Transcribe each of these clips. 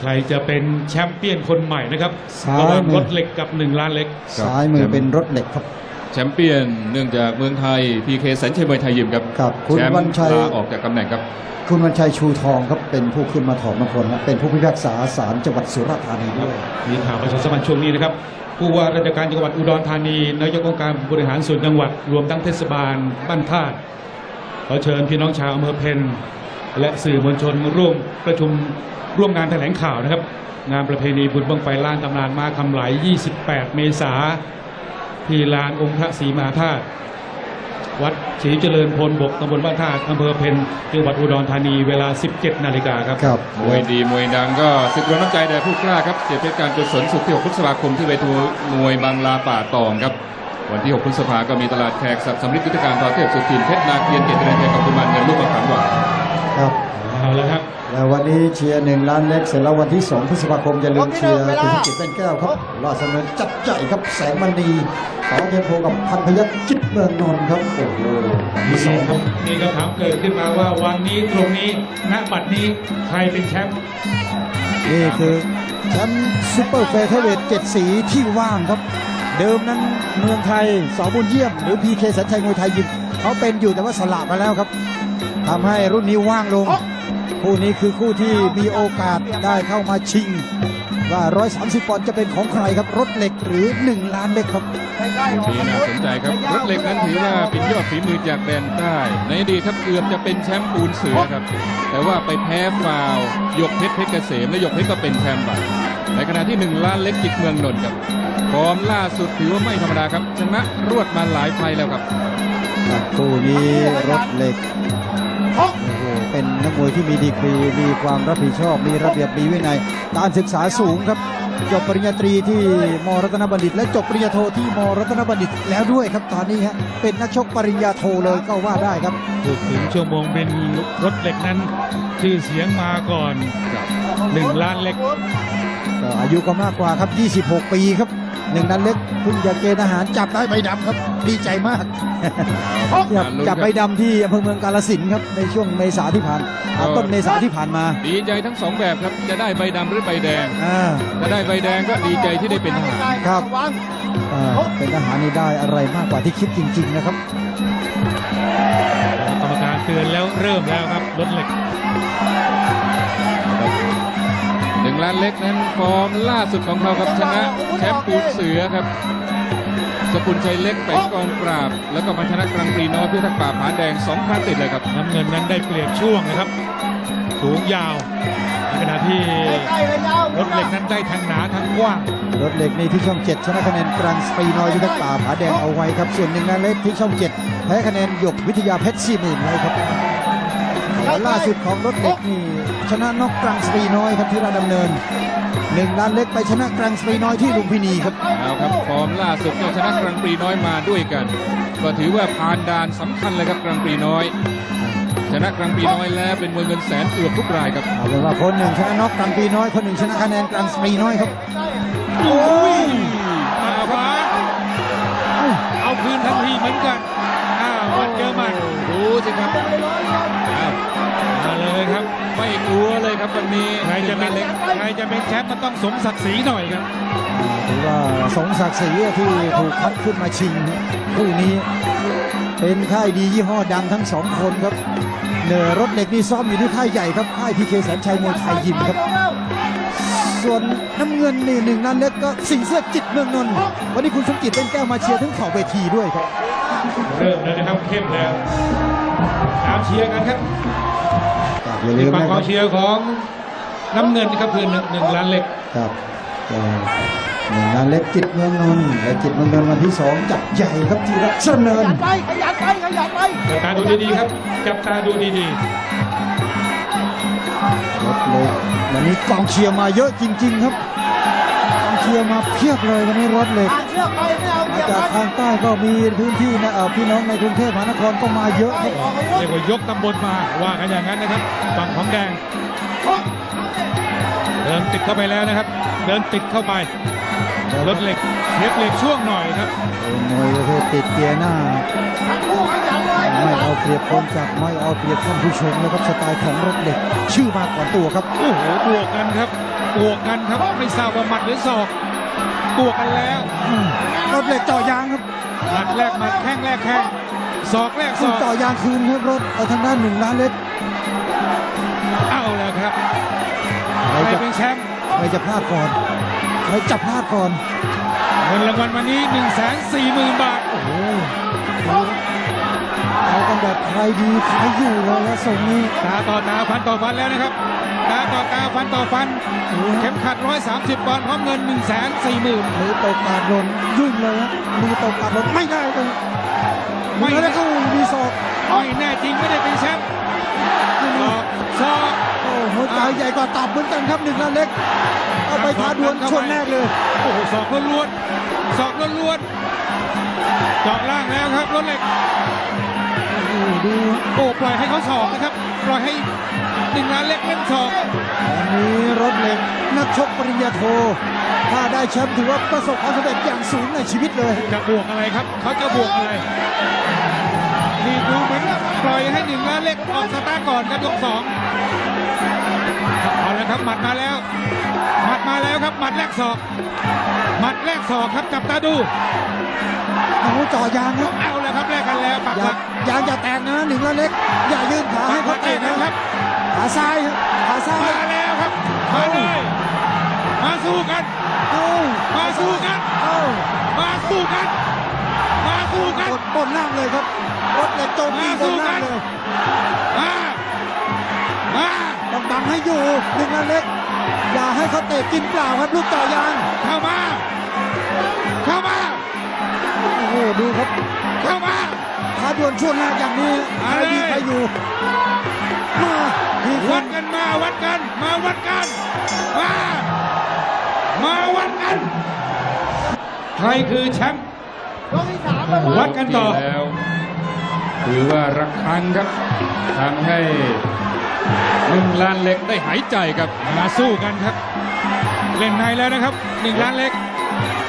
ใครจะเป็นแชมป์เปี้ยนคนใหม่นะครับซ้ายระหว่างมือรถเหล็กกับหนึ่งล้านเล็กซ้ายมือเป็นรถเหล็กครับ แชมเปี้ยนเนื่องจากเมืองไทยพีเคสัญชัยมวยไทยยิมครับครับคุณแชมป์วันชัย ลาออกจากตำแหน่งครับ คุณวันชัยชูทองครับเป็นผู้ขึ้นมาถอดมงคลนะเป็นผู้พิพากษาศาลจังหวัดสุราษฎร์ธานีด้วย มีข่าวประชาสัมพันธ์ช่วงนี้นะครับ ผู้ว่าราชการจังหวัดอุดรธานี นายกองค์การบริหารส่วนจังหวัด รวมทั้งเทศบาลบ้านธาตุขอเชิญพี่น้องชาวอำเภอเพน และสื่อมวลชนร่วมประชุมร่วมงานแถลงข่าวนะครับ งานประเพณีบุญบังไฟล้านตำนานมาคำไหล 28 เมษาที่ลานองค์พระศรีมหาธาตุวัดศรีเจริญพลบกตำบลบ้านธาตุอำเภอเพนจังหวัดอุดรธานีเวลา 17 นาฬิกาครับครับ มวยดีมวยดังก็ศึกรวมน้ำใจแด่ผู้กล้าครับเสียเพชรการกุศลสุขที่ 6 พฤษภาคมที่เวทีมวยบางลาป่าตองครับ วันที่ 6 พฤษภาก็มีตลาดแขกสับสำริดยุทธการต่อเทพสุทินเพชรนาเกียนเกียรติเรนชัยกับกุมารเงินลูกมะขามหวาน ครับ เอาละครับ แล้ววันนี้เชียร์หนึ่งล้านเล็กเสร็จแล้ววันที่2พฤษภาคมอย่าลืมเชียร์คุณกิจเป็นแก้วครับราชดำเนินจัดใหญ่ครับแสงมันดีสาวเทียนโพกับพันพยัคฆ์จิตเมืองนนท์ครับโอ้โหวันที่สองครับมีคำถามเกิดขึ้นมาว่าวันนี้ตรงนี้ณบัดนี้ใครเป็นแชมป์นี่คือแชมป์ซูเปอร์เฟเธอร์เวทเจ็ดสีที่ว่างครับ เดิมนั้นเมืองไทยสอบุญเยี่ยม หรือพีเคสัญชัยมวยไทยยิมเขาเป็นอยู่แต่ว่าสละมาแล้วครับ ทำให้รุ่นนี้ว่างลง คู่นี้คือคู่ที่มีโอกาสได้เข้ามาชิง ว่า 130 ปอนด์จะเป็นของใครครับ รถเหล็กหรือ 1 ล้านเล็กครับดีน่าสนใจครับ รถเหล็กนั้นถือว่าเป็นยอดฝีมือจากแดนใต้ ในอดีตครับเกือบจะเป็นแชมป์ปูนเสือครับ แต่ว่าไปแพ้ฟาวล์หยกเพชรเพชรเกษมและหยกเพชรก็เป็นแชมป์ไปในขณะที่หนึ่งล้านเล็กจิตเมืองนนท์ครับฟอร์มล่าสุดถือว่าไม่ธรรมดาครับชนะรวดมาหลายไฟล์แล้วครับครับคู่นี้รถเหล็กโอ้โห เป็นนักมวยที่มีดีกรี มีความรับผิดชอบ มีระเบียบ มีวินัย การศึกษาสูงครับ จบปริญญาตรีที่มรัตนบัณฑิต และจบปริญญาโทที่มรัตนบัณฑิตแล้วด้วยครับตอนนี้ฮะ เป็นนักชกปริญญาโทเลยก็ว่าได้ครับพูดถึงชั่วโมงเป็นรถเหล็กนั้น ชื่อเสียงมาก่อนหนึ่งล้านเล็กก็อายุก็มากกว่าครับ 26 ปีครับ หนึ่งนั้นเล็กเพิ่งจะเกณฑ์ทหารจับได้ใบดำครับ ดีใจมากจับจับใบดำที่อำเภอเมืองกาลสินธุ์ครับในช่วงเมษาที่ผ่านอ่าต้นเมษาที่ผ่านมา ดีใจทั้งสองแบบครับจะได้ใบดำหรือใบแดงอ่าถ้าได้ใบแดงก็ดีใจที่ได้เป็นทหารครับอ่าเป็นทหารนี่ได้อะไรมากกว่าที่คิดจริง ๆ นะครับกรรมการเตือนแล้วเริ่มแล้วครับรถเหล็ก หนึ่งล้านเล็กนั้นฟอร์มล่าสุดของเขาครับชนะแชมป์ปูนเสือครับ สกุลชัยเล็กไปกองปราบ แล้วก็มาชนะกรังปรีน้อยเพื่อทักป่าผาแดงสองครั้งติดเลยครับ น้ำเงินนั้นได้เปรียบช่วงนะครับ สูงยาวในขณะที่รถเหล็กนั้นได้ทางหนาทางกว้างรถเหล็กนี่ที่ช่อง7ชนะคะแนนกลางสปีนอยยุทธป่าผาแดงเอาไว้ครับ ส่วนหนึ่งนั้นเล็กที่ช่อง7แพ้คะแนนหยกวิทยาเพชรสี่หมื่นไว้ครับแต่ ล่าสุดของรถเหล็กนี่ชนะนอกกลางสปีน้อยครับที่ราชดำเนินหนึ่งล้านเล็กไปชนะกลางสปีน้อยที่ลุมพินีครับเอาครับฟอร์มล่าสุดเนี่ยชนะกรังปรีน้อยมาด้วยกัน ก็ถือว่าผ่านด่านสำคัญเลยครับกรังปรีน้อย ชนะกรังปรีน้อยแล้วเป็นมวยเงินแสนเกือบทุกรายครับเอาเป็นว่าคนหนึ่งชนะน็อกกลางปีน้อยคนหนึ่งชนะคะแนนกลางสปีน้อยครับโอ้ยมาขวาเอาคืนทันทีเหมือนกันอ้าววัดเจอหมันดูสิครับอ้าวมา เลยครับ ไม่กลัวเลยครับวันนี้ใครจะเป็นหงล้านเล็กใครจะเป็นแชมป์มันต้องสมศักดิ์ศรีหน่อยครับถือว่าสงศักดิ์ศรีที่ถูกคัดขึ้นมาชิงคู่นี้ เป็นค่ายดียี่ห้อดังทั้งสองคนครับเนอรถเหล็กนี่ซ้อมอยู่ที่ค่ายใหญ่ครับค่ายพีเคแสนชัยมวยไทยยิมครับ ส่วนน้ำเงินนี่หนึ่งนั้นเล็กก็สิงเสื้อจิตเมืองนนท์วันนี้คุณสมจิตเป็นแก้วมาเชียร์ถึงขอบเวทีด้วยครับ เริ่มแล้วนะครับเข้มแล้วตามเชียร์กันครับ อย่าลืมฝั่งนะกคอรังบเชียร์ของน้ำเงินนะครับคือหนึ่งหนึ่งล้านเล็ก ครับก็หนึ่งล้านเล็กจิตเมืองนนท์และจิตเมืองนนท์วันที่สองจัดใหญ่ครับที่รัชดำเนิน ไปขยันไปขยันไปจับตาดูดีๆครับ จับตาดูดีรถเหล็กวันนี้กองเชียร์มาเยอะจริง ๆ ครับกอง เชียร์มาเพียบเลยวันนี้รถเหล็กผ่านเชือกไปไม่เอามาเกี่ยวจากกันทางใต้ก็มีพื้นที่นะเอ่อพี่น้องในกรุงเทพมหานครก็มาเยอะครับๆเรียกว่ายกตำบลมาว่ากันอย่างนั้นนะครับฝั่งของแดงเดินติดเข้าไปแล้วนะครับ เดินติดเข้าไปรถเหล็กเสียเปรียบช่วงหน่อยครับเป็นมวยประเภทติดเกียร์หน้าทั้งคู่ขยันเลยไม่เอาเปรียบคนจับไม่เอาเปรียบท่านผู้ชมนะครับสไตล์ของรถเหล็ก ชื่อมาก่อนตัวครับ โอ้โหบวกกันครับ บวกกันครับไม่ทราบว่าหมัดหรือศอกบวกกันแล้วอืมรถเหล็กเจ่อยางครับหมัดแรกหมัดแข้งแรกแข้งศอกแรกศสู้อกเจ่อยางคืนครับรถเอาทางด้านหนึ่งล้านเล็กเอาแล้วครับใคใครรจะเป็นแชมป์ใครจะพลาดก่อนใครจับพลาดก่อนเงินรางวัลวันนี้1นึ่งแสนสี่หมื่นบาท โอ้โหเอากันแบบใครดีใครอยู่เลยนะทรงนี้ตาต่อตาฟันต่อฟันแล้วนะครับ ตาต่อตาฟันต่อฟันโอ้โหเข็มขัด 130ปอนด์พร้อมเงิน1นึ่งแสนสี่หมื่นมือตกกาดหล่นยุ่งเลยฮะมือตกกาดหล่นไม่ได้เลยไม่ได้เข้ามีศอกไม่แน่จริงไม่ได้เป็นแชมป์ศอกศอกโอ้โหใจใหญ่กว่าตับเหมือนกันครับหนึ่งล้านเล็กเอาไปท้าดวลชนแรกเลยโอ้โหศอกล้วนๆศอกล้วนๆเจาะล่างแล้วครับรถเหล็กโอ้โหดูโอ้ปล่อยให้เขาศอกนะครับ ปล่อยให้ หนึ่งล้านเล็กเล่นศอกวันนี้รถเหล็กนักชกปริญญาโท ถ้าได้แชมป์ถือว่าประสบความสำเร็จอย่างสูงในชีวิตเลย จะบวกอะไรครับเขาจะบวกอะไรนี่ดูเหมือนปล่อยให้หนึ่งล้านเล็กออกสตาร์ทก่อนครับยกสองเอาละครับหมัดมาแล้วหมัดมาแล้วครับหมัดแรกศอกหมัดแรกศอกครับจับตาดูโอ้โหจ่อยางครับเอาแล้วครับแรกกันแล้วปักอหย่าลักยางอย่าแตกนะหนึ่งล้านเล็ก อย่ายื่นขาให้ปัเขากหลักเตะแรกนะนะครับ ขาซ้ายครับขาซ้ายมาแล้วครับมาเลยมาสู้กันเอ้ามาสู้กันเอ้ามาสู้กัน มาสู้กันกดบนล่างเลยครับรถเหล็กโจมตีบนล่างเลยมามาต้องบังให้อยู่หนึ่งล้านเล็ก อย่าให้เขาเตะกินเปล่าครับลูกจ่อยางเข้ามาเข้ามาโอ้โหดูครับเข้ามาท้าดวลช่วงแรกอย่างนี้ใครดีใครอยู่มาดีค วันดกันมาวัดกัน มาวัดกัน มา มาวัดกัน ใครคือแชมป์ยกที่สามแล้ววัดกันต่อที่แล้วถือว่าระฆังครับทำให้หนึ่งล้านเล็กได้หายใจครับมาสู้กันครับ เล่นในแล้วนะครับหนึ่งล้านเล็ก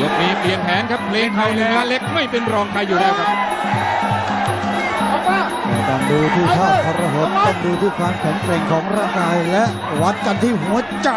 ยกนี้เปลี่ยนแผนครับเพลงเขาหนึ่งล้านเล็กไม่เป็นรองใครอยู่แล้วครับออกมา ต้องดูที่ท่าทรหดต้องดูที่ความแข็งแกร่งของร่างกายและวัดกันที่หัวใจ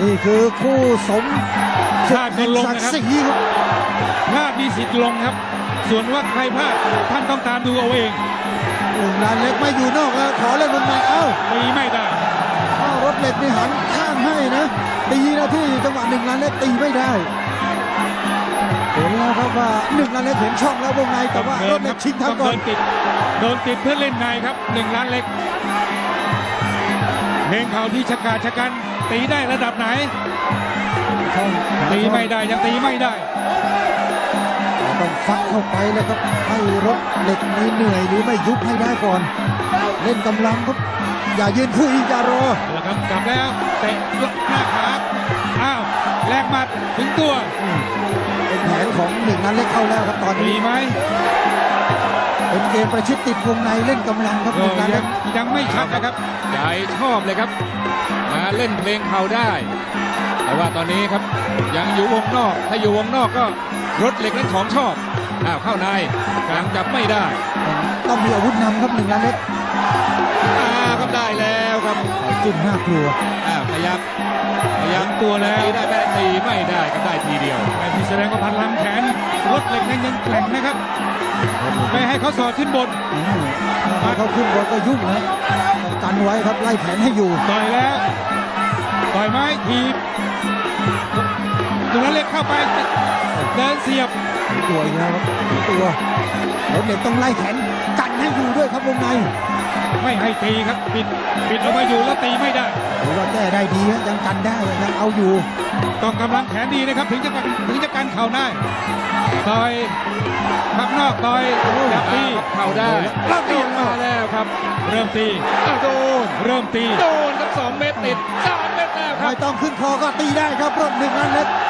นี่คือคู่สมพลาดก็ลงศักนะครับดิ์ศรีครับพลาดมีสิทธิ์ลงครับ ส่วนว่าใครพลาดท่านต้องตามดูเอาเองหนึ่งล้านเล็กไม่อยู่นอกแล้วขอเล่นบนในเอ้าตีไม่ได้เอ้ารถเหล็กนี่หันข้างให้นะตีนะที่จังหวะหนึ่งล้านเล็กตีไม่ได้ เห็นแล้วครับว่าหนึ่งล้านเล็กเห็นช่องแล้ววงในแต่ว่ารถเหล็กชิงทางก่อนโดนติดโดนติดเพื่อเล่นในครับหนึ่งล้านเล็กเพลงเขาที่ชะกาชะกันตีได้ระดับไหนช่องตีไม่ได้ยังตีไม่ได้ต้องฟักเข้าไปแล้วครับให้รถเหล็กนี้เหนื่อยหรือไม่ยุบให้ได้ก่อน เล่นกำลังครับอย่ายืนคุยอย่ารอแล้วครับกลับแล้วเตะหน้าขาอ้าวแลกหมัดถึงตัวเป็นแผน ของหนึ่งนั้นเล็กเข้าแล้วครับตอนมีนี้ไหมเป็นเกมประชิดติดวงในเล่นกำลังครับหก็นึ่งนั้นยัเล็งกยังไม่ชัดนะครับใจชอบเลยครับ มาเล่นเพลงเขาได้ แต่ว่าตอนนี้ครับยังอยู่วงนอก ถ้าอยู่วงนอกก็รถเหล็กนั้นของชอบอ้าวเข้าในกลางจับไม่ได้ต้องมีอาวุธนำครับหนึ่งนั้นเล็กอ้าวครับได้แล้วครับแต่จุ่มน่ากลัว อ้าวพยับ พยับตัวแล้วตีได้ไหมตีไม่ได้ก็ได้ทีเดียวไอ้ที่แสดงว่าพลังแขนรถเหล็กนั้นยังแกร่งนะครับ ไม่ให้เขาสอดขึ้นบนอืมถ้าเขาขึ้นบอลก็ยุ่งนะต้องกันไว้ครับไล่แขนให้อยู่ต่อยแล้วต่อยไม้ทีบตรงนั้นเล็กเข้าไปเดินเสียบถึงตัวอีกแล้วครับถึงตัวรถเหล็กต้องไล่แขนกันให้อยู่ด้วยครับวงใน ไม่ให้ตีครับปิดปิดออกมาอยู่แล้วตีไม่ได้หรือว่าแก้ได้ดีฮะยังกันได้ยังเอาอยู่ ต้องกำลังแขนดีนะครับ ถึงจะกันถึงจะกันเข่าได้ต่อยพับนอกต่อยจับตีเข้าได้แล้วโดนมาแล้วครับ เริ่มตีอ้าวโดนเริ่มตีโดนครับสองเมตรติดสามเมตรแล้วครัไม่บต้องขึ้นคอก็ตีได้ครับรถหนึ่งนั้นเล็กลบ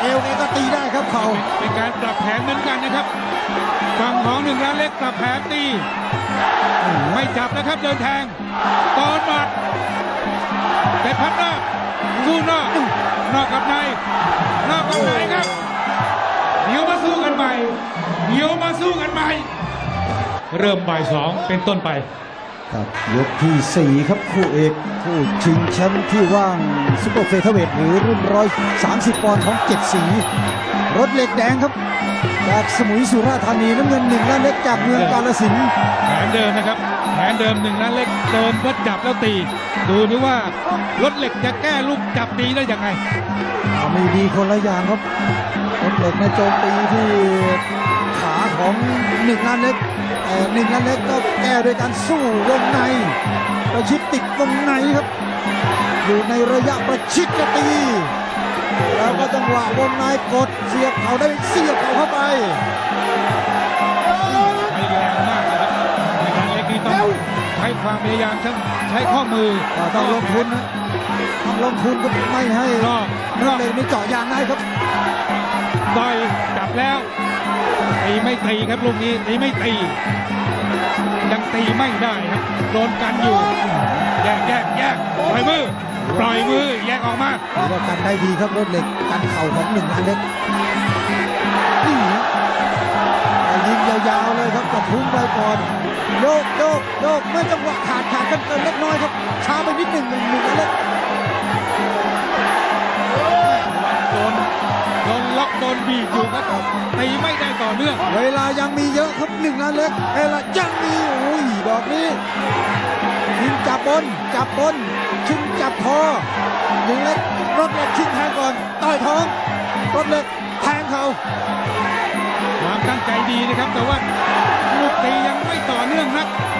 เอวเองก็ตีได้ครับเข่าเป็นการปรับแผนเหมือนกันนะครับฝั่งของหนึ่งล้านเล็กปรับแผนตี ไม่จับนะครับเดินแทงตอนหมัดแต่พับนอกสู้นอกนอกกับในนอกกับในครับเดี๋ยวมาสู้กันใหม่เดี๋ยวมาสู้กันใหม่ เริ่มบ่ายสองเป็นต้นไป ครับยกที่ 4 ครับคู่เอกคู่ชิงแชมป์ที่ว่างซุปเปอร์เฟเธอร์เวทหรือรุ่น130ปอนด์ของเจ็ดสี รถเหล็กแดงครับ จากสมุยสุราษฎร์ธานีน้ำเงินหนึ่งล้านเล็กจากเมืองกาลสินธุ์แผนเดิมนะครับ แผนเดิมหนึ่งนัดเล็กเดินเพื่อจับแล้วตี ดูนี่ว่ารถเหล็กจะแก้ลูกจับตีได้ยังไงอ่ามีดีคนละอย่างครับรถเหล็กในโจมตีที่ขาของหนึ่งล้านเล็กแต่ห นึ่งล้านเล็กก็แก้โดยการสู้วงในประชิดติดวงในครับ อยู่ในระยะประชิดกตี แล้วก็จังหวะวงในกดเสียบเขาได้เสียบเขาเข้าไปใช้แรงมากนะครับในการเล็กนี่ต้องใช้ความพยายามทั้งใช้ข้อมือก็ต้องลงทุนนะต้องลงทุนก็ไม่ให้รอบรถเหล็กนี่เจาะยางได้ครับต่อยจับแล้ว ตีไม่ตีครับลูกนี้ตีไม่ตี ยังตีไม่ได้ครับโดนกันอยู่ แยกแยกแยกปล่อยมือปล่อยมือแยกออกมาถือว่ากันได้ดีครับรถเหล็กกันเข่าของหนึ่งล้านเล็กนี่ฮะยิงยาวๆเลยครับกระทุ้งไปก่อนโยกโยกโยกเมื่อจังหวะขาดขาดกันเกินเล็กน้อยครับช้าไปนิดหนึ่งหนึ่งหนึ่งล้านเล็กโดน โดนล็อกโดนบีบอยู่ครับตีไม่ได้ต่อเนื่อง เวลายังมีเยอะครับหนึ่งล้านเล็กเวลายังมีอุ้ยดอกนี้ชิงจับบนจับบนชิงจับคอหนึ่งเล็กรถเหล็กชิงแทงก่อนต่อยท้องรถเหล็กแทงเขาความตั้งใจดีนะครับ แต่ว่าลูกตียังไม่ต่อเนื่องนักโอ้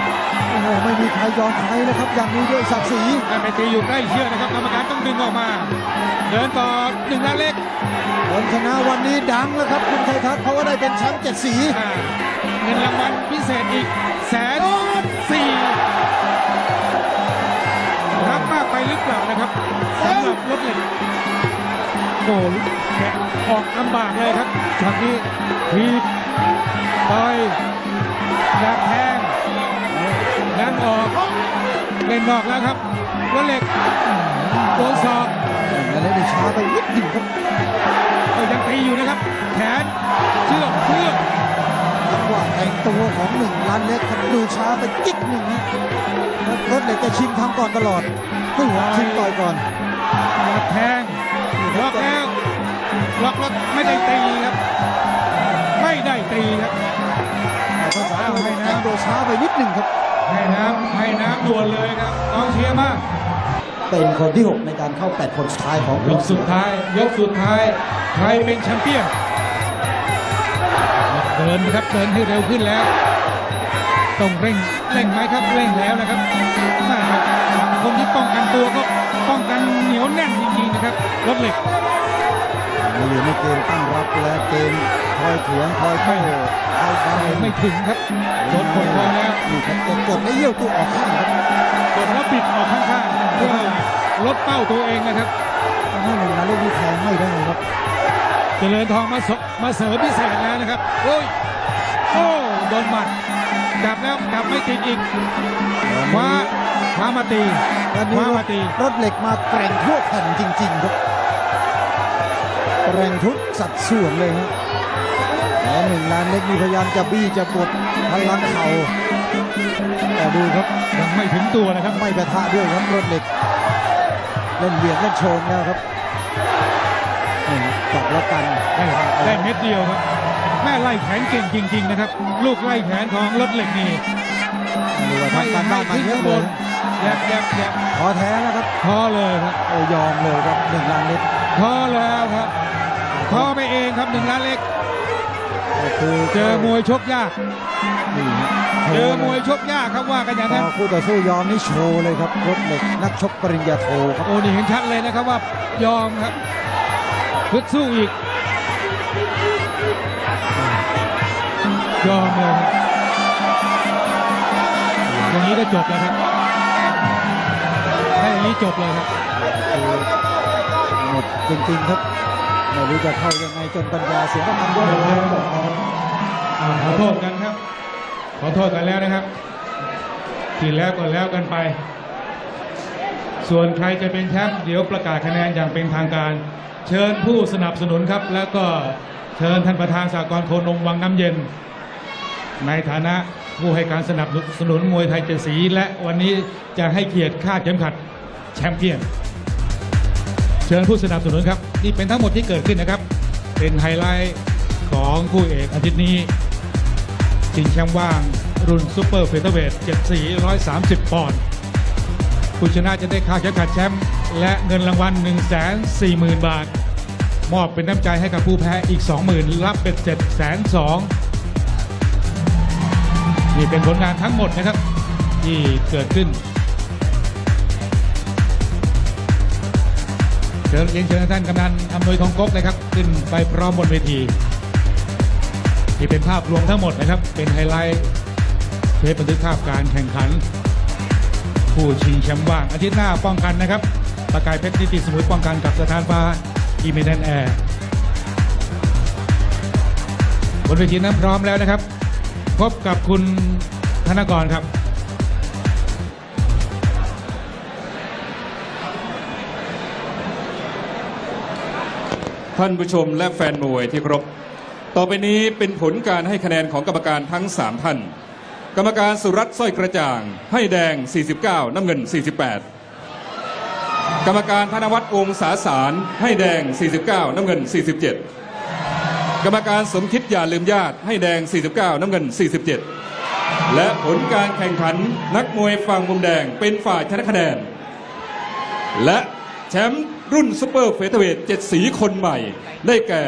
โห ไม่มีใครยอมใครเลยครับ อย่างนี้ด้วยศักดิ์ศรีแต่ไปตีอยู่ใกล้เชือกนะครับกรรมการต้องดึงออกมา เดินต่อหนึ่งล้านเล็กคนชนะวันนี้ดังแล้วครับคุณชัยทัศน์เพราะว่าได้เป็นแชมป์เจ็ดสีอ่าเงินรางวัลพิเศษอีกแสนสี่รับมากไปหรือเปล่านะครับสำหรับรถเหล็กโอ้โหแกะออกลำบากเลยครับช็อตนี้ทีบต่อยดักแทง ดันออกเล่นนอกแล้วครับรถเหล็กโดนศอกแล้วเล่นช้าไปนิดหนึ่งครับก็ยังตีอยู่นะครับ แขนเชือกเชือกจังหวะแต่งตัวของหนึ่งล้านเล็กครับดูช้าไปจิ๊กหนึ่งนะรถเหล็กจะชิงทำก่อนตลอดนี่ครับชิงต่อยก่อนดักแทงล็อกแล้วล็อกแล้วไม่ได้ตีครับ ไม่ได้ตีครับแต่ภาษาให้นะดูช้าไปนิดหนึ่งครับ ให้น้ำให้น้ำด่วนเลยครับกองเชียร์มากเป็นคนที่ 6 ในการเข้า 8 คนสุดท้ายของยกสุดท้าย ยกสุดท้าย ใครเป็นแชมเปี้ยนเดินนะครับเดินให้เร็วขึ้นแล้วต้องเร่งเร่งไหมครับเร่งแล้วนะครับน่าครับคนที่ป้องกันตัวก็ป้องกันเหนียวแน่นจริงๆนะครับรถเหล็ก มาอยู่ในเกมตั้งรับและเกมคอยเถียงคอยโต้คอยบังไม่ถึงครับโดนกดคอแล้วนี่ครับกดกดและเยี่ยวตัวออกข้างครับกดแล้วปิดออกข้างๆเพื่อลดเป้าตัวเองนะครับทำให้หนึ่งล้านเล็กนี่แทงไม่ได้ครับเจริญทองมาสมาเสริมพิเศษแล้วนะครับโอ้ยโอ้โดนหมัดจับแล้วจับไม่ติดอีกคว้าคว้ามาตีวันคนี้ว้ารมาถตีรถเหล็กมาแกร่งทั่วแผ่นจริง ๆ ครับ แกร่งทุกสัดส่วนเลยฮะแต่หนึ่งล้านเล็กนี่พยายามจะบี้จะปลดพลังเข่าแต่ดูครับยังไม่ถึงตัวนะครับไม่ประทะด้วยครับรถเหล็กเล่นเบียดเล่นโชงแล้วครับนี่จับแล้วกันได้ได้เม็ดเดียวครับแม่ไล่แขนเก่งจริง ๆ นะครับ ลูกไล่แขนของรถเหล็กนี่ดูว่าไม่ทำการบ้านมาขึ้นเยข้าอะงบเลยนแยบแยบแยบพอแท้แล้วครับท้อเลยครับโอ้ยอมเลยครับหนึ่งล้านเล็กท้อแล้วครับ ท้อไปเองครับหนึ่งล้านเล็กก็คือเจอมวยชกยากนี่ฮะเจอมวยชกยากครับว่ากันอย่างพนั้นอคู่ต่อสู้ยอมนี่โชว์เลยครับรถเหล็กนักชกปริญญาโทครับโอ้นี่เห็นชัดเลยนะครับว่ายอมครับพึกสู้อีก ยอมเลยครับอย่างนี้ก็จบแล้วครับถ้าอย่างนี้จบเลยครับหมดจริงๆครับ ไม่รู้จะเข้ายังไงจนปัญญาเสียน้ำมันด้วยอ่าขอโทษกันครับ ขอโทษกันแล้วนะครับทีแล้วก็แล้วกันไป ส่วนใครจะเป็นแชมป์เดี๋ยวประกาศคะแนนอย่างเป็นทางการ เชิญผู้สนับสนุนครับ แล้วก็เชิญท่านประธานสากลโคนมวังน้ำเย็น ในฐานะผู้ให้การสนับสนุนมวยไทยเจ็ดสี และวันนี้จะให้เกียรติค่าเข็มขัดแชมเปี้ยน ชิญผู้สนับสนุนครับ นี่เป็นทั้งหมดที่เกิดขึ้นนะครับ เป็นไฮไลท์ของคู่เอกอาทิตย์นี้ชิงแชมป์ว่างรุ่นซูเปอร์เฟเธอร์เวท7สี130 ปอนด์ผู้ชนะจะได้ค่าเข็มขัดแชมป์และเงินรางวัล 1 4 0 0 0 0 บาท มอบเป็นน้ำใจให้กับผู้แพ้อีก 20,000 รับเป็น7แสนสองนี่เป็นผลงานทั้งหมดนะครับ ที่เกิดขึ้น เชิญเรียนเชิญท่านกำนันอำนวยทองก๊กเลยครับ ขึ้นไปพร้อมบนเวทีที่เป็นภาพรวมทั้งหมดนะครับ เป็นไฮไลท์เทปบันทึกภาพการแข่งขัน ผู้ชิงแชมป์ว่างอาทิตย์หน้าป้องกันนะครับประกายเพชรนิติสมุทรป้องกันกับสถานฟ้าอีเมเดนแอร์บนเวทีนั้นพร้อมแล้วนะครับ พบกับคุณธนกรครับ ท่านผู้ชมและแฟนมวยที่เคารพต่อไปนี้เป็นผลการให้คะแนนของกรรมการทั้ง 3 ท่าน กรรมการสุรัตน์สร้อยกระจ่าง ให้แดง 49 น้ำเงิน 48 กรรมการธนวัฒน์วงศาสารให้แดง 49 น้ำเงิน 47 กรรมการสมคิดอย่าลืมญาติให้แดง 49 น้ำเงิน 47 และผลการแข่งขันนักมวยฝั่งมุมแดงเป็นฝ่ายชนะคะแนน และแชมป์ รุ่นซูเปอร์เฟเธอร์เวทเจ็ดสีคนใหม่ ได้แก่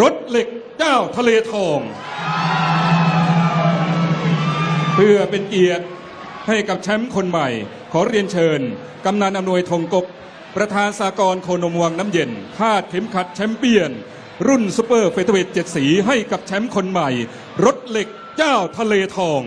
รถเหล็กเจ้าทะเลทอง เพื่อเป็นเกียรติให้กับแชมป์คนใหม่ ขอเรียนเชิญ กำนันอำนวยธงกบ ประธานสากลโคนมวังน้ำเย็นคาดเข็มขัดแชมเปี้ยน รุ่นซูเปอร์เฟเธอร์เวทเจ็ดสีให้กับแชมป์คนใหม่ รถเหล็กเจ้าทะเลทอง